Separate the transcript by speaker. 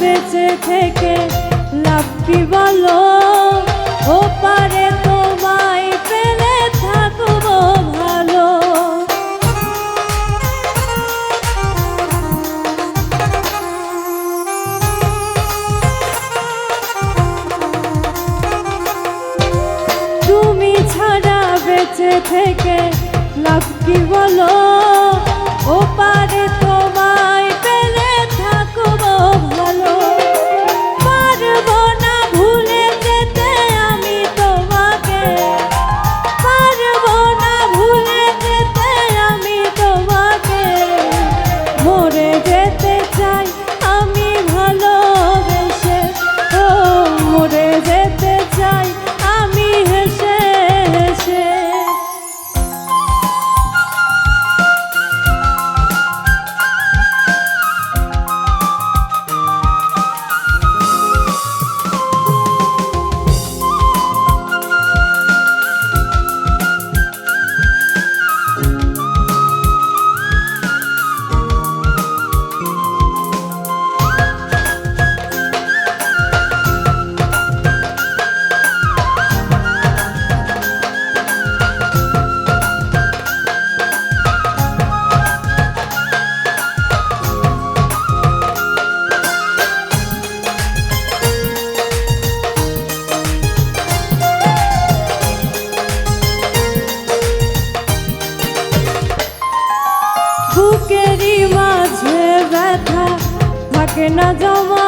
Speaker 1: বেঁচে থেকে লাভ কি বলো? ও পারে তোমায় পেলে থাকব ভালো। তুমি ছাড়া বেঁচে থেকে লাভ কি বলো? ও পারে থাকে না জমা